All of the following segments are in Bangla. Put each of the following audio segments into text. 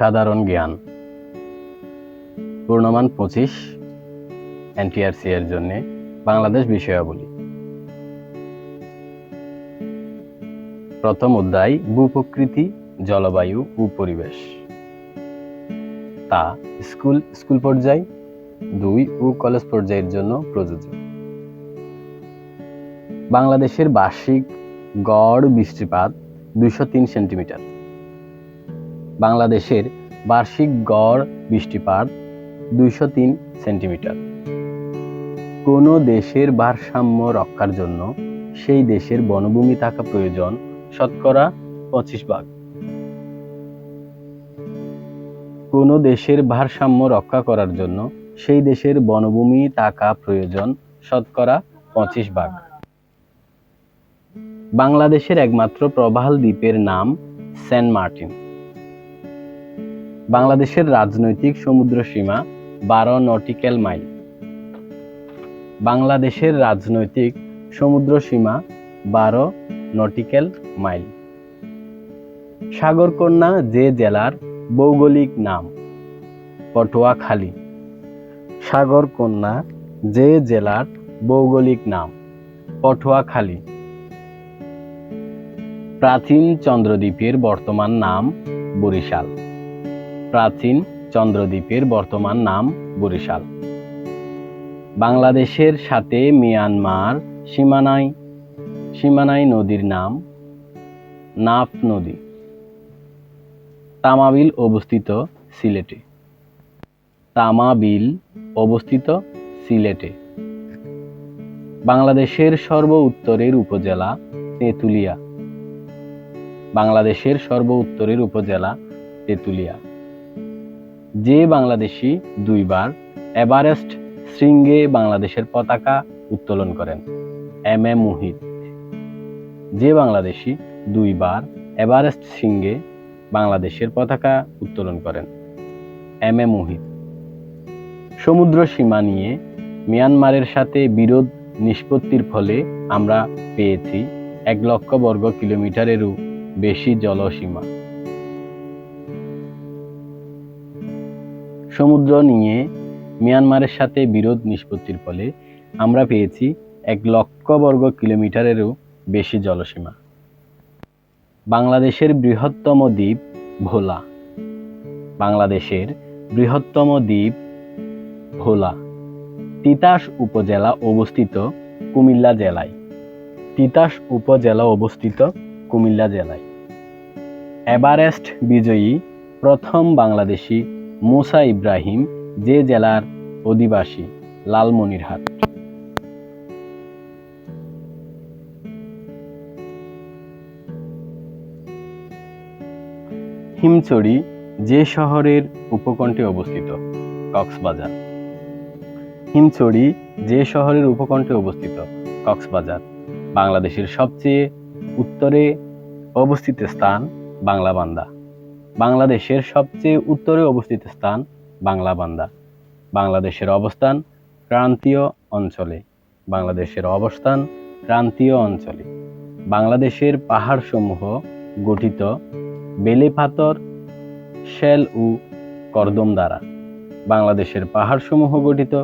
সাধারণ জ্ঞান। পূর্ণমান পঁচিশ এনটিআরসি এর জন্য বাংলাদেশ বিষয়াবলী। প্রথম অধ্যায়, ভূপ্রকৃতি, জলবায়ু ও পরিবেশ তা স্কুল স্কুল পর্যায়, দুই ও কলেজ পর্যায়ের জন্য প্রযোজ্য। বাংলাদেশের বার্ষিক গড় বৃষ্টিপাত দুইশো তিন সেন্টিমিটার। বাংলাদেশের বার্ষিক গড় বৃষ্টিপাত দুইশো তিন সেন্টিমিটার। কোনো দেশের ভারসাম্য রক্ষার জন্য সেই দেশের বনভূমি থাকা প্রয়োজন শতকরা পঁচিশ ভাগ। কোনো দেশের ভারসাম্য রক্ষা করার জন্য সেই দেশের বনভূমি থাকা প্রয়োজন শতকরা পঁচিশ ভাগ। বাংলাদেশের একমাত্র প্রবাল দ্বীপের নাম সেন্ট মার্টিন। বাংলাদেশের রাজনৈতিক সমুদ্র সীমা বারো নটিক্যাল মাইল। বাংলাদেশের রাজনৈতিক সমুদ্র সীমা বারো নটিক্যাল মাইল। সাগরকন্যা যে জেলার ভৌগোলিক নাম, পটুয়াখালী। সাগরকন্যা যে জেলার ভৌগোলিক নাম, পটুয়াখালী। প্রাচীন চন্দ্রদ্বীপের বর্তমান নাম বরিশাল। প্রাচীন চন্দ্রদ্বীপের বর্তমান নাম বরিশাল। বাংলাদেশের সাথে মিয়ানমার সীমানায় সীমানায় নদীর নাম নাফ নদী। তামাবিল অবস্থিত সিলেটে। তামাবিল অবস্থিত সিলেটে। বাংলাদেশের সর্ব উত্তরের উপজেলা তেঁতুলিয়া। বাংলাদেশের সর্ব উত্তরের উপজেলা তেঁতুলিয়া। যে বাংলাদেশি দুইবার এভারেস্ট শৃঙ্গে বাংলাদেশের পতাকা উত্তোলন করেন। M A Muhit. যে বাংলাদেশি দুইবার এভারেস্ট শৃঙ্গে বাংলাদেশের পতাকা উত্তোলন করেন। M A Muhit. সমুদ্র সীমা নিয়ে মিয়ানমারের সাথে বিরোধ নিষ্পত্তির ফলে আমরা পেয়েছি এক লক্ষ বর্গ কিলোমিটারেরও বেশি জলসীমা। সমুদ্র নিয়ে মিয়ানমারের সাথে বিরোধ নিষ্পত্তির ফলে আমরা পেয়েছি এক লক্ষ বর্গ কিলোমিটারেরও বেশি জলসীমা। বাংলাদেশের বৃহত্তম দ্বীপ ভোলা। বাংলাদেশের বৃহত্তম দ্বীপ ভোলা। তিতাস উপজেলা অবস্থিত কুমিল্লা জেলায়। তিতাস উপজেলা অবস্থিত কুমিল্লা জেলায়। এভারেস্ট বিজয়ী প্রথম বাংলাদেশি মুসা ইব্রাহিম যে জেলার অধিবাসী, লালমনিরহাট। হিমচড়ি যে শহরের উপকণ্ঠে অবস্থিত, কক্সবাজার। হিমচড়ি যে শহরের উপকণ্ঠে অবস্থিত, কক্সবাজার, বাংলাদেশের সবচেয়ে উত্তরে অবস্থিত স্থান বাংলাবান্দা। বাংলাদেশের সবচেয়ে উত্তরে অবস্থিত স্থান বাংলাবান্দা বাংলাদেশের অবস্থান ক্রান্তীয় অঞ্চলে। বাংলাদেশের অবস্থান ক্রান্তীয় অঞ্চলে। বাংলাদেশের পাহাড়সমূহ গঠিত বেলে পাথর শেল ও কর্দম দ্বারা। বাংলাদেশের পাহাড়সমূহ গঠিত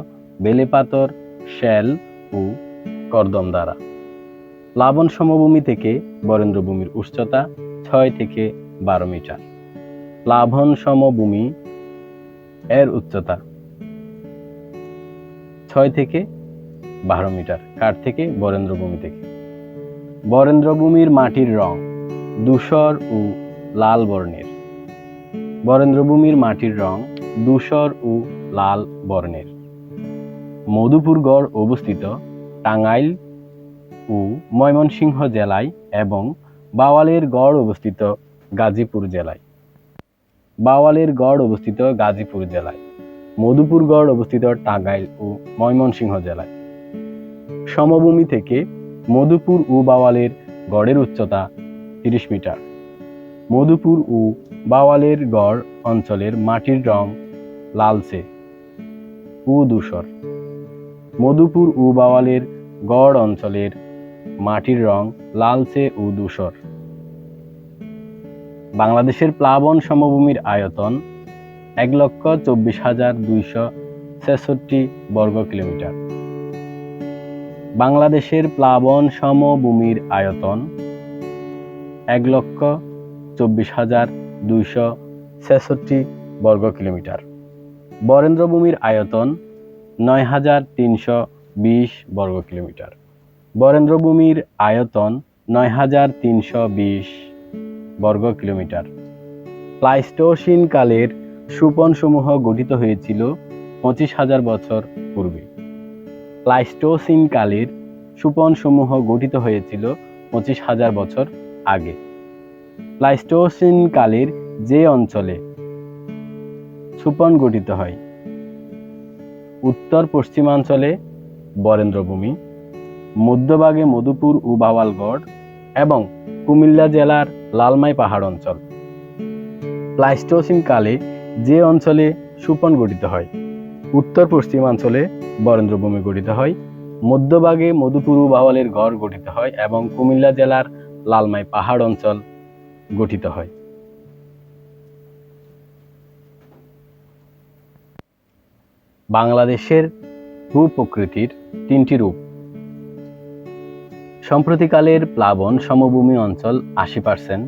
বেলে পাথর শেল ও কর্দম দ্বারা। প্লাবন সমভূমি থেকে বরেন্দ্রভূমির উচ্চতা ছয় থেকে বারো মিটার। প্লাবন সমভূমি এর উচ্চতা ছয় থেকে বারো মিটার কার থেকে বরেন্দ্রভূমি থেকে। বরেন্দ্রভূমির মাটির রং ধূসর ও লাল বর্ণের। বরেন্দ্রভূমির মাটির রং ধূসর ও লাল বর্ণের। মধুপুরগড় অবস্থিত টাঙ্গাইল ও ময়মনসিংহ জেলায় এবং বাওয়ালের গড় অবস্থিত গাজীপুর জেলায়। বাওয়ালের গড় অবস্থিত গাজীপুর জেলায়, মধুপুর গড় অবস্থিত টাঙ্গাইল ও ময়মনসিংহ জেলায়। সমভূমি থেকে মধুপুর ও বাওয়ালের গড়ের উচ্চতা তিরিশ মিটার। মধুপুর ও বাওয়ালের গড় অঞ্চলের মাটির রং লালচে ও ধূসর। মধুপুর ও বাওয়ালের গড় অঞ্চলের মাটির রং লালচে ও ধূসর। বাংলাদেশের প্লাবন সমভূমির আয়তন এক লক্ষ চব্বিশ হাজার দুইশো ছেষট্টি বর্গ কিলোমিটার। বাংলাদেশের প্লাবন সমভূমির আয়তন এক লক্ষ চব্বিশ হাজার দুইশো ছেষট্টি বর্গ কিলোমিটার। বরেন্দ্রভূমির আয়তন নয় হাজার তিনশো বিশ বর্গ কিলোমিটার। বরেন্দ্রভূমির আয়তন নয় হাজার তিনশো বিশ বর্গ কিলোমিটার। প্লাইস্টোসিন কালের সুপনসমূহ গঠিত হয়েছিল পঁচিশ হাজার বছর পূর্বে। প্লাইস্টোসিন কালের সুপনসমূহ গঠিত হয়েছিল পঁচিশ হাজার বছর আগে। প্লাইস্টোসিন কালের যে অঞ্চলে সুপন গঠিত হয়, উত্তর পশ্চিমাঞ্চলে বরেন্দ্রভূমি, মধ্যভাগে মধুপুর ও বাওয়ালগড় এবং কুমিল্লা জেলার লালমাই পাহাড় অঞ্চল। প্লাইস্টোসিন কালে যে অঞ্চলে সুপন গঠিত হয়, উত্তর পশ্চিমাঞ্চলে বরেন্দ্রভূমি গঠিত হয়, মধ্যভাগে মধুপুর বাওয়ালের গড় গঠিত হয় এবং কুমিল্লা জেলার লালমাই পাহাড় অঞ্চল গঠিত হয়। বাংলাদেশের ভূপ্রকৃতির তিনটি রূপ। সম্প্রতিকালের প্লাবন সমভূমি অঞ্চল আশি পার্সেন্ট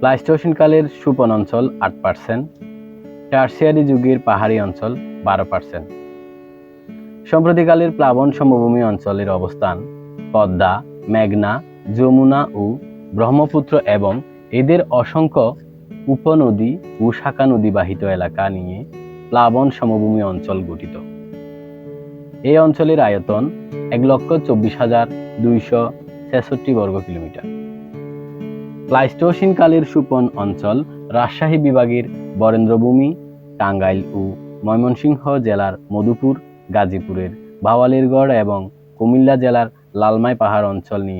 প্লাইস্টোসিন কালের সুপন অঞ্চল আট পার্সেন্ট টার্সিয়ারি যুগের পাহাড়ি অঞ্চল বারো পার্সেন্ট সম্প্রতিকালের প্লাবন সমভূমি অঞ্চলের অবস্থান পদ্মা, মেঘনা, যমুনা ও ব্রহ্মপুত্র এবং এদের অসংখ্য উপনদী ও শাখা নদী বাহিত এলাকা নিয়ে প্লাবন সমভূমি অঞ্চল গঠিত। এই অঞ্চলের আয়তন এক লক্ষ চব্বিশ হাজার দুইশো ছেষট্টি বর্গ কিলোমিটার। প্লাইস্টোসিনকালের সুপন অঞ্চল রাজশাহী বিভাগের বরেন্দ্রভূমি, টাঙ্গাইল ও ময়মনসিংহ জেলার মধুপুর, গাজীপুরের ভাওয়ালিরগড় এবং কুমিল্লা জেলার লালমাই পাহাড় অঞ্চল নিয়ে